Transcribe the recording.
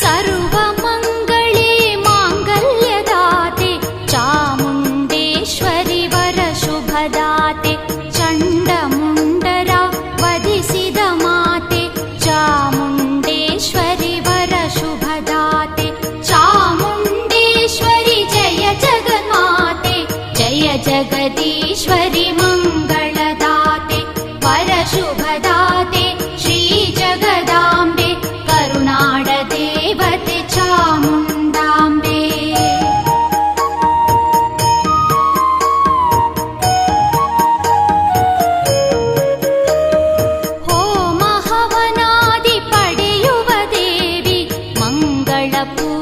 सर्वमङ्गले माङ्गल्यदाते चामुण्डेश्वरि वर शुभदाते चण्डमुण्डरा वधिसि ध माते चामुण्डेश्वरि वर शुभदाते चामुण्डेश्वरि जय जगन्ते பவளப்பூ